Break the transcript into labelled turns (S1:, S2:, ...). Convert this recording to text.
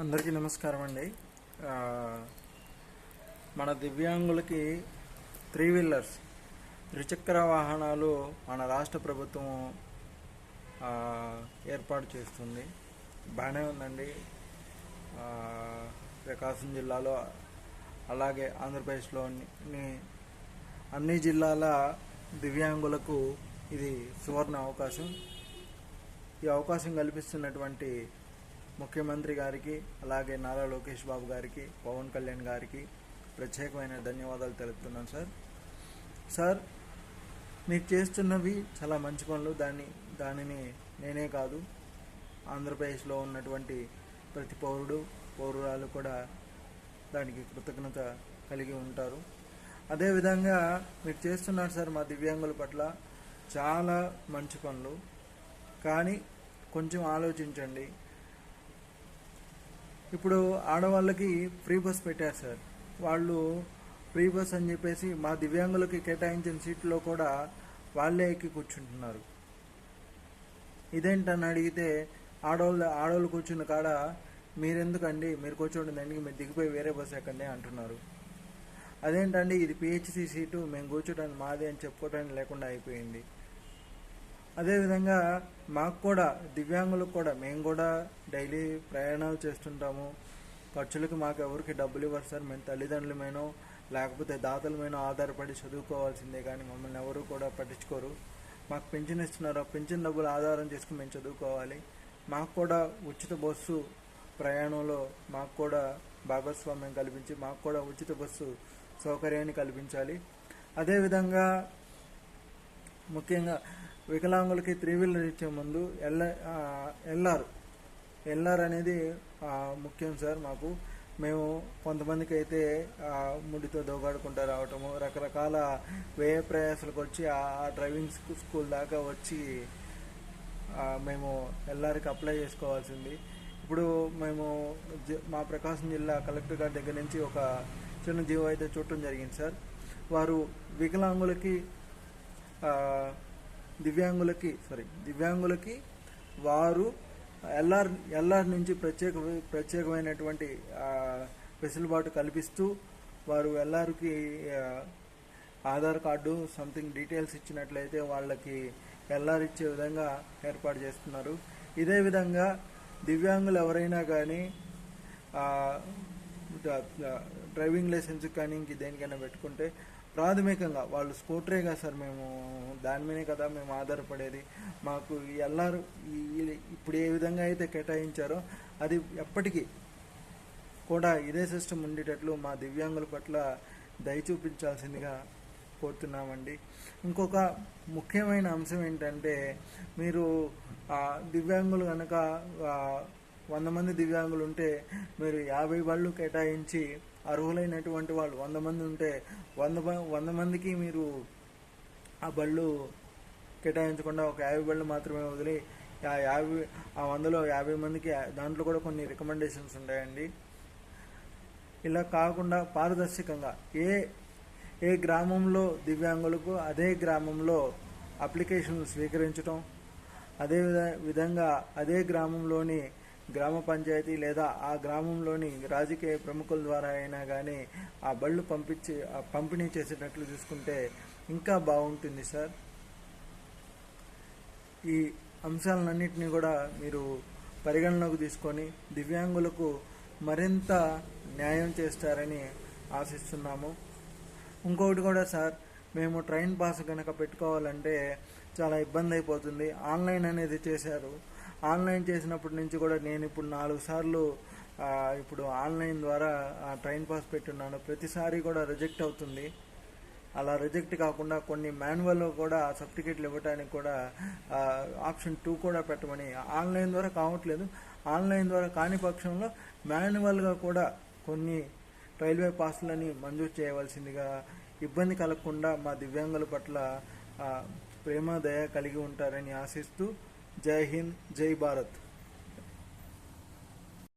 S1: అందరికీ నమస్కారం అండి. మన దివ్యాంగులకి త్రీ వీలర్స్ ద్విచక్ర వాహనాలు మన రాష్ట్ర ప్రభుత్వం ఏర్పాటు చేస్తుంది. బాగానే ఉందండి. ప్రకాశం జిల్లాలో అలాగే ఆంధ్రప్రదేశ్లోని అన్ని జిల్లాల దివ్యాంగులకు ఇది సువర్ణ అవకాశం. ఈ అవకాశం కల్పిస్తున్నటువంటి ముఖ్యమంత్రి గారికి అలాగే నారా లోకేష్ బాబు గారికి పవన్ కళ్యాణ్ గారికి ప్రత్యేకమైన ధన్యవాదాలు తెలుపుతున్నాను సార్. సార్ మీరు చేస్తున్నవి చాలా మంచి పనులు. దాన్ని దానిని నేనే కాదు ఆంధ్రప్రదేశ్లో ఉన్నటువంటి ప్రతి పౌరుడు పౌరురాలు కూడా దానికి కృతజ్ఞత కలిగి ఉంటారు. అదేవిధంగా మీరు చేస్తున్నారు సార్ మా దివ్యాంగుల పట్ల చాలా మంచి పనులు. కానీ కొంచెం ఆలోచించండి. ఇప్పుడు ఆడవాళ్ళకి ఫ్రీ బస్ పెట్టారు సార్. వాళ్ళు ఫ్రీ బస్ అని చెప్పేసి మా దివ్యాంగులకి కేటాయించిన సీట్లో కూడా వాళ్ళే ఎక్కి కూర్చుంటున్నారు. ఇదేంటని అడిగితే ఆడవాళ్ళు ఆడవాళ్ళు కూర్చున్న కాడ మీరెందుకండి? మీరు కూర్చోండి దానికి మీరు దిగిపోయి వేరే బస్సు ఎక్కండి అంటున్నారు. అదేంటండి? ఇది పిహెచ్సి సీటు మేము కూర్చోడానికి మాదే అని చెప్పుకోవడానికి లేకుండా అయిపోయింది. అదేవిధంగా మాకు కూడా దివ్యాంగులకు కూడా మేము కూడా డైలీ ప్రయాణాలు చేస్తుంటాము. ఖర్చులకు మాకు ఎవరికి డబ్బులు ఇవ్వరు సార్. మేము తల్లిదండ్రులమేనో లేకపోతే దాతలమైన ఆధారపడి చదువుకోవాల్సిందే కానీ మమ్మల్ని ఎవరు కూడా పట్టించుకోరు. మాకు పింఛన్ ఇస్తున్నారు. పింఛన్ డబ్బులు ఆధారం చేసుకుని మేము చదువుకోవాలి. మాకు కూడా ఉచిత బస్సు ప్రయాణంలో మాకు కూడా భాగస్వామ్యం కల్పించి మాకు కూడా ఉచిత బస్సు సౌకర్యాన్ని కల్పించాలి. అదేవిధంగా ముఖ్యంగా వికలాంగులకి త్రీ వీలర్ ఇచ్చే ముందు ఎల్ ఎల్ఆర్. ఎల్ఆర్ అనేది ముఖ్యం సార్ మాకు. మేము కొంతమందికి అయితే ముడితో దోగాడుకుంటూ రావటము రకరకాల వ్యయ ప్రయాసాలకు వచ్చి ఆ డ్రైవింగ్ స్కూల్ దాకా వచ్చి మేము ఎల్ఆర్కి అప్లై చేసుకోవాల్సింది. ఇప్పుడు మేము మా ప్రకాశం జిల్లా కలెక్టర్ గారి దగ్గర నుంచి ఒక చిన్న జీవో అయితే చూడటం జరిగింది సార్. వారు వికలాంగులకి దివ్యాంగులకి సారీ దివ్యాంగులకి వారు ఎల్ఆర్ ఎల్ఆర్ నుంచి ప్రత్యేక ప్రత్యేకమైనటువంటి వెసులుబాటు కల్పిస్తూ వారు ఎల్ఆర్కి ఆధార్ కార్డు సంథింగ్ డీటెయిల్స్ ఇచ్చినట్లయితే వాళ్ళకి ఎల్ఆర్ ఇచ్చే విధంగా ఏర్పాటు చేస్తున్నారు. ఇదే విధంగా దివ్యాంగులు ఎవరైనా కానీ డ్రైవింగ్ లైసెన్స్ కానీ ఇంక దేనికైనా పెట్టుకుంటే ప్రాథమికంగా వాళ్ళు స్కూటరేగా సార్ మేము దాని మీదే కదా మేము ఆధారపడేది. మాకు ఈ ఎల్ఆర్ ఇప్పుడు ఏ విధంగా అయితే కేటాయించారో అది ఎప్పటికీ కూడా ఇదే సిస్టమ్ ఉండేటట్లు మా దివ్యాంగుల పట్ల దయ చూపించాల్సిందిగా కోరుతున్నామండి. ఇంకొక ముఖ్యమైన అంశం ఏంటంటే మీరు ఆ, దివ్యాంగులు కనుక వంద మంది దివ్యాంగులు ఉంటే మీరు యాభై బళ్ళు కేటాయించి అర్హులైనటువంటి వాళ్ళు వంద మంది ఉంటే వంద బ- వంద మందికి మీరు ఆ బళ్ళు కేటాయించకుండా ఒక యాభై బళ్ళు మాత్రమే వదిలి ఆ యాభై ఆ వందలో యాభై మందికి దాంట్లో కూడా కొన్ని రికమెండేషన్స్ ఉంటాయండి. ఇలా కాకుండా పారదర్శకంగా ఏ ఏ గ్రామంలో దివ్యాంగులకు అదే గ్రామంలో అప్లికేషన్లు స్వీకరించడం అదే విధ- విధంగా అదే గ్రామంలోని గ్రామ పంచాయతీ లేదా ఆ గ్రామంలోని రాజకీయ ప్రముఖుల ద్వారా అయినా కానీ ఆ బళ్ళు పంపించి ఆ పంపిణీ చేసేటట్లు చూసుకుంటే ఇంకా బాగుంటుంది సార్. ఈ అంశాలన్నింటినీ కూడా మీరు పరిగణలోకి తీసుకొని దివ్యాంగులకు మరింత న్యాయం చేస్తారని ఆశిస్తున్నాము. ఇంకొకటి కూడా సార్ మేము ట్రైన్ పాస్ కనుక పెట్టుకోవాలంటే చాలా ఇబ్బంది అయిపోతుంది. ఆన్లైన్ అనేది చేశారు. ఆన్లైన్ చేసినప్పటి నుంచి కూడా నేను ఇప్పుడు నాలుగు సార్లు ఇప్పుడు ఆన్లైన్ ద్వారా ట్రైన్ పాస్ పెట్టున్నాను. ప్రతిసారి కూడా రిజెక్ట్ అవుతుంది. అలా రిజెక్ట్ కాకుండా కొన్ని మాన్యువల్లో కూడా సర్టిఫికేట్లు ఇవ్వడానికి కూడా ఆప్షన్ టూ కూడా పెట్టమని ఆన్లైన్ ద్వారా కావట్లేదు. ఆన్లైన్ ద్వారా కాని పక్షంలో మాన్యువల్గా కూడా కొన్ని రైల్వే పాస్లని మంజూరు చేయవలసిందిగా ఇబ్బంది కలగకుండా మా దివ్యాంగుల పట్ల ప్రేమ దయ కలిగి ఉంటారని ఆశిస్తూ जय हिंद जय भारत।